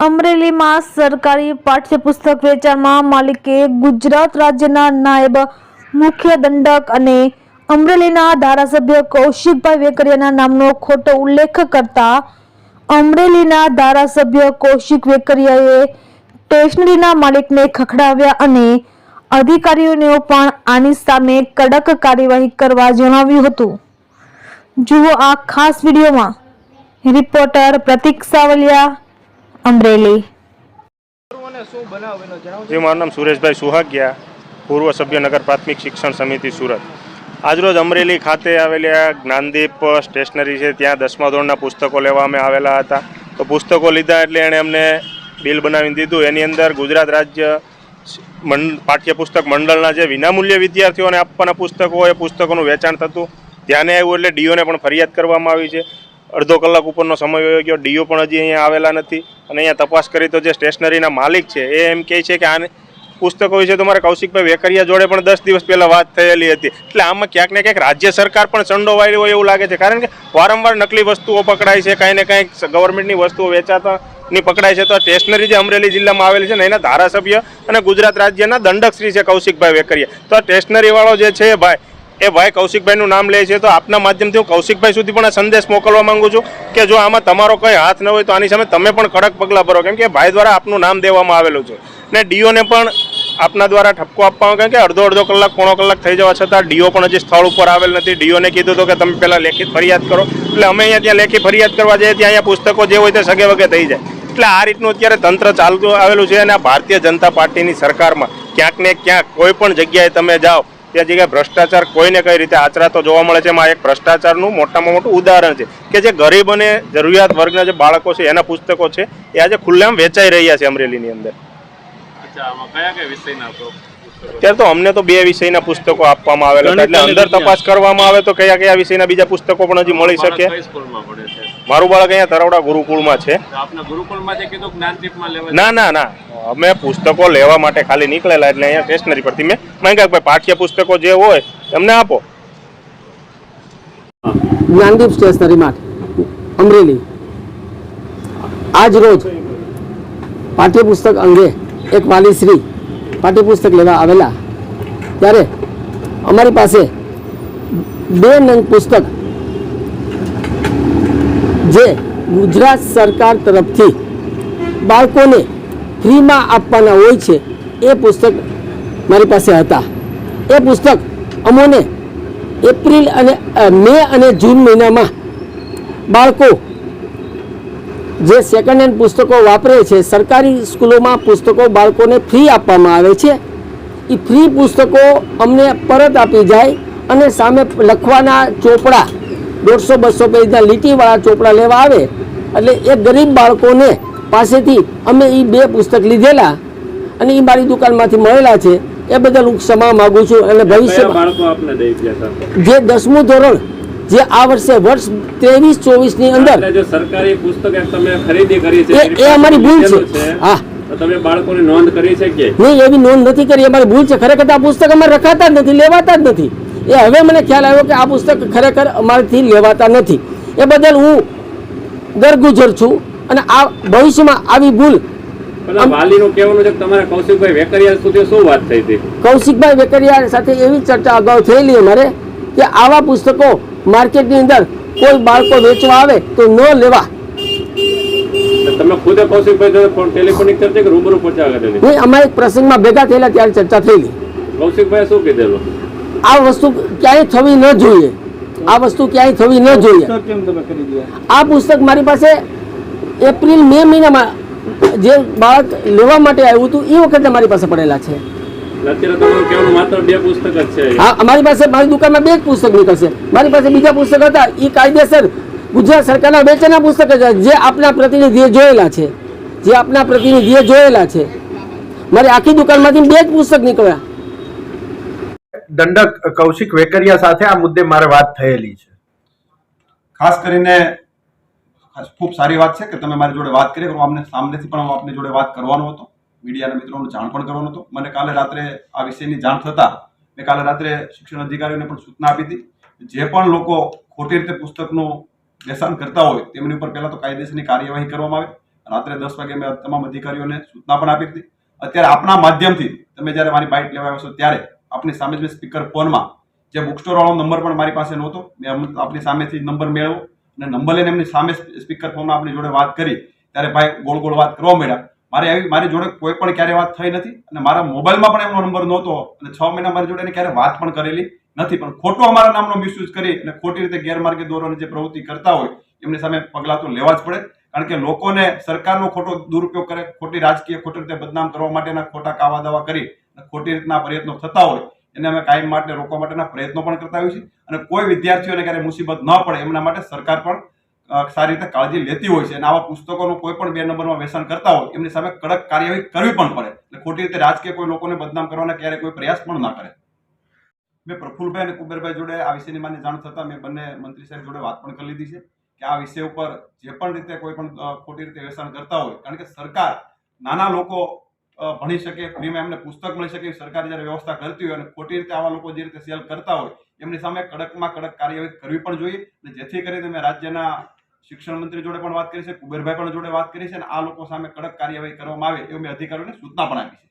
અમરેલીમાં સરકારી પાઠ્યપુસ્તક વેચાણમાં માલિકે ગુજરાત રાજ્યના નાયબ મુખ્ય દંડક અને અમરેલીના ધારાસભ્ય કૌશિકભાઈ વેકરિયાના નામનો ખોટો ઉલ્લેખ કરતા અમરેલીના ધારાસભ્ય કૌશિક વેકરિયાએ સ્ટેશનરીના માલિકને ખખડાવ્યા અને અધિકારીઓને પણ આની સામે કડક કાર્યવાહી કરવા જણાવ્યું હતું. જુઓ આ ખાસ વિડીયોમાં. રિપોર્ટર પ્રતિક સાવલિયા અમરેલી. જી, મારું નામ સુરેશભાઈ સુહાગિયા, પૂર્વ સભ્ય નગર પ્રાથમિક શિક્ષણ સમિતિ સુરત. આજરોજ અમરેલી ખાતે આવેલી આ જ્ઞાનદીપ સ્ટેશનરી છે, ત્યાં દસમા ધોરણના પુસ્તકો લેવા અમે આવેલા હતા. તો પુસ્તકો લીધા એટલે એણે અમને બિલ બનાવીને દીધું. એની અંદર ગુજરાત રાજ્ય પાઠ્યપુસ્તક મંડળના જે વિનામૂલ્ય વિદ્યાર્થીઓને આપવાના પુસ્તકો એ પુસ્તકોનું વેચાણ થતું. ધ્યાને આવ્યું એટલે ડીઓને પણ ફરિયાદ કરવામાં આવી છે. અડધો કલાક ઉપરનો સમય વયો ગયો, ડીઓ પણ હજી અહીંયા આવેલા નથી. અને અહીંયા તપાસ કરી તો જે સ્ટેશનરીના માલિક છે, એ એમ કહે છે કે આને પુસ્તકો વિશે તો મારે કૌશિકભાઈ વેકરિયા જોડે પણ દસ દિવસ પહેલાં વાત થયેલી હતી. એટલે આમાં ક્યાંક ને ક્યાંક રાજ્ય સરકાર પણ સંડોવાયેલી હોય એવું લાગે છે. કારણ કે વારંવાર નકલી વસ્તુઓ પકડાય છે, કાંઈ ને કાંઈક ગવર્મેન્ટની વસ્તુઓ વેચાતા ની પકડાય છે. તો સ્ટેશનરી જે અમરેલી જિલ્લામાં આવેલી છે ને, એના ધારાસભ્ય અને ગુજરાત રાજ્યના દંડકશ્રી છે કૌશિકભાઈ વેકરિયા. તો આ સ્ટેશનરીવાળો જે છે ભાઈ એ ભાઈ કૌશિકભાઈનું નામ લે છે, તો આપના માધ્યમથી હું કૌશિકભાઈ સુધી પણ આ સંદેશ મોકલવા માંગુ છું કે જો આમાં તમારો કંઈ હાથ ન હોય તો આની સામે તમે પણ કડક પગલાં ભરો. કેમ કે ભાઈ દ્વારા આપનું નામ દેવામાં આવેલું છે. ને ડીઓને પણ આપના દ્વારા ઠપકો આપવામાં કારણ કે અડધો અડધો કલાક, પોણો કલાક થઈ જવા છતાં ડીઓ પણ હજી સ્થળ ઉપર આવેલ નથી. ડીઓને કીધું હતું કે તમે પહેલાં લેખિત ફરિયાદ કરો. એટલે અમે અહીંયા ત્યાં લેખિત ફરિયાદ કરવા જઈએ ત્યાં અહીંયા પુસ્તકો જે હોય તે સગે વગે થઈ જાય. એટલે આ રીતનું અત્યારે તંત્ર ચાલતું આવેલું છે અને આ ભારતીય જનતા પાર્ટીની સરકારમાં ક્યાંક ને ક્યાંક કોઈ પણ જગ્યાએ તમે જાઓ ત્યાં જગ્યાએ ભ્રષ્ટાચાર કોઈને કઈ રીતે આચરાતો જોવા મળે છે? એમાં એક ભ્રષ્ટાચારનું મોટામાં મોટું ઉદાહરણ છે કે જે ગરીબ અને જરૂરિયાત વર્ગના જે બાળકો છે એના પુસ્તકો છે એ આજે ખુલ્લેઆમ વેચાઈ રહ્યા છે અમરેલીની અંદર. અચ્છા આમાં કયા કયા વિષયના પુસ્તકો? ત્યારે તો અમને તો બે વિષયના પુસ્તકો આપવામાં આવેલા એટલે અંદર તપાસ કરવામાં આવે તો કયા કયા વિષયના બીજા પુસ્તકો પણ હજી મળી શકે? મારું બાળક અહીંયા તરવડા ગુરુકુળમાં છે. તો ના ના ના. અમે પુસ્તકો લેવા માટે ખાલી નીકળેલા એટલે અહીંયા સ્ટેશનરી પરથી મેં માંગ્યા કે ભાઈ પાઠ્ય પુસ્તકો જે હોય એમને આપો. Gyandeep stationery mart Amreli. આજ રોજ પાઠ્યપુસ્તક અંગે એક વાલીશ્રી પાઠ્યપુસ્તક લેવા આવેલા. ત્યારે અમારી પાસે બે નંગ પુસ્તક જે ગુજરાત સરકાર તરફથી બાળકોને ફ્રીમાં આપવાના હોય છે, એ પુસ્તક મારી પાસે હતા. એ પુસ્તક અમોને એપ્રિલ અને મે અને જૂન મહિનામાં બાળકો જે સેકન્ડ હેન્ડ પુસ્તકો વાપરે છે, સરકારી સ્કૂલોમાં પુસ્તકો બાળકોને ફ્રી આપવામાં આવે છે. એ ફ્રી પુસ્તકો અમને પરત આપી જાય અને સામે લખવાના ચોપડા, દોઢસો બસો પેજના લીટીવાળા ચોપડા લેવા આવે. એટલે એ ગરીબ બાળકોને પાસેથી અમે એ બે પુસ્તક લીધેલા અને એ મારી દુકાનમાંથી મળેલા છે. એ બદલ હું ક્ષમા માગું છું અને ભવિષ્યમાં જે દસમું ધોરણ જે આ વર્ષે વર્ષ ત્રેવીસ ચોવીસની અંદર સરકારી પુસ્તક તમે ખરીદી કરી છે એ- અમારી ભૂલ છે. હા. તમે બાળકોની નોંધ કરી છે કે? નહીં એવી નોંધ નથી કરી. અમારી ભૂલ છે. ખરેખર આ પુસ્તક અમારે રખાતા જ નથી લેવાતા જ નથી. એ હવે મને ખ્યાલ આવ્યો કે આ પુસ્તક ખરેખર અમારાથી લેવાતા નથી. એ બદલ હું ગરગુજર છું. અને આ ભવિષ્યમાં આવી ભૂલ વાલીનું કહેવાનું છે કે તમારા કૌશિકભાઈ વેકરિયા સુધી શું વાત થઈ હતી? કૌશિકભાઈ વેકરિયા સાથે એવી ચર્ચા અગાઉ થયેલી અમારે કે આવા પુસ્તકો માર્કેટની અંદર કોઈ બાળકો વેચવા આવે તો ન લેવા. તમે ખુદે કૌશિકભાઈ ટેલિફોનિક ચર્ચા કે રૂબરૂ પહોંચા કરેલી નહીં અમારા એક પ્રસંગમાં ભેગા થયેલા ત્યારે ચર્ચા થયેલી. કૌશિકભાઈ શું કીધેલું? આ વસ્તુ ક્યાંય થવી ન જોઈએ. આ વસ્તુ ક્યાંય થવી ન જોઈએ. આ પુસ્તક મારી પાસે એપ્રિલ મે મહિનામાં જે બાળક લેવા માટે આવ્યું હતું એ વખતે મારી પાસે પડેલા છે. હા અમારી પાસે મારી દુકાનમાં બે જ પુસ્તક નીકળશે. મારી પાસે બીજા પુસ્તક હતા એ કાયદેસર ગુજરાત સરકારના વેચાણના પુસ્તક હતા જે આપના પ્રતિનિધિએ જોયેલા છે. જે આપના પ્રતિનિધિએ જોયેલા છે. મારી આખી દુકાનમાંથી બે જ પુસ્તક નીકળ્યા. દંડક કૌશિક વેકરિયા સાથે આ મુદ્દે મારે વાત થયેલી છે. ખાસ કરીને ખૂબ સારી વાત છે કે તમે મારી જોડે વાત કરી, હું આમને સામનેથી પણ હું આપની જોડે વાત કરવાનો હતો. મીડિયાના મિત્રોને જાણ પણ કરવાનો હતો. મને કાલે રાત્રે આ વિષયની જાણ થતાં મેં કાલે રાત્રે શિક્ષણ અધિકારીઓને પણ સૂચના આપી હતી જે પણ લોકો ખોટી રીતે પુસ્તકનું વ્યસન કરતા હોય, તેમની ઉપર પહેલાં તો કાયદેસરની કાર્યવાહી કરવામાં આવે. રાત્રે દસ વાગે મેં તમામ અધિકારીઓને સૂચના પણ આપી હતી. અત્યારે આપના માધ્યમથી તમે જ્યારે મારી બાઇટ લેવા આવ્યો છો ત્યારે આપની સામે જ સ્પીકર ફોનમાં જે બુક સ્ટોરવાળો નંબર પણ મારી પાસે નહોતો, મેં આપની સામેથી નંબર મેળવ્યો. અને નંબર લઈને એમની સામે સ્પીકર ફોનમાં આપણી જોડે વાત કરી, ત્યારે ભાઈ ગોળ ગોળ વાત કરવા મળ્યા મારે આવી, મારી જોડે કોઈ પણ ક્યારે વાત થઈ નથી અને મારા મોબાઈલમાં પણ એમનો નંબર નહોતો અને છ મહિના મારી જોડે એને ક્યારે વાત પણ કરેલી નથી. પણ ખોટો અમારા નામનો મિસયુઝ કરી અને ખોટી રીતે ગેરમાર્ગે દોરવાની જે પ્રવૃત્તિ કરતા હોય, એમની સામે પગલાં તો લેવા જ પડે. કારણ કે લોકોને સરકારનો ખોટો દુરુપયોગ કરે, ખોટી રાજકીય ખોટી રીતે બદનામ કરવા માટેના ખોટા કાવા દાવા કરી ખોટી રીતના પ્રયત્નો થતા હોય એને અમે કાયમ માટે રોકવા માટેના પ્રયત્નો પણ કરતા હોઈએ છીએ. અને કોઈ વિદ્યાર્થીઓને ક્યારેય મુસીબત ન પડે એમના માટે સરકાર પણ સારી રીતે કાળજી લેતી હોય છે. અને આવા પુસ્તકોનું કોઈ પણ બે નંબરમાં વ્યસન કરતા હોય, એમની સામે કડક કાર્યવાહી કરવી પણ પડે. એટલે ખોટી રીતે રાજકીય કોઈ લોકોને બદનામ કરવાના ક્યારેય કોઈ પ્રયાસ પણ ના કરે. મેં પ્રફુલભાઈ અને કુબેરભાઈ જોડે આ વિષયની માની જાણ થતાં મેં બંને મંત્રી સાહેબ જોડે વાત પણ કરી લીધી છે કે આ વિષય ઉપર જે પણ રીતે કોઈ પણ ખોટી રીતે વ્યસન કરતા હોય, કારણ કે સરકાર નાના લોકો ભણી શકે, ફ્રીમાં એમને પુસ્તક મળી શકે, સરકાર જ્યારે વ્યવસ્થા કરતી હોય અને ખોટી રીતે આવા લોકો જે રીતે સેલ કરતા હોય, એમની સામે કડકમાં કડક કાર્યવાહી કરવી પણ જોઈએ અને જેથી કરીને મેં રાજ્યના શિક્ષણ મંત્રી જોડે પણ વાત કરી છે, કુબેરભાઈ પણ જોડે વાત કરી છે અને આ લોકો સામે કડક કાર્યવાહી કરવામાં આવે એવું મેં અધિકારીઓને સૂચના પણ આપી છે.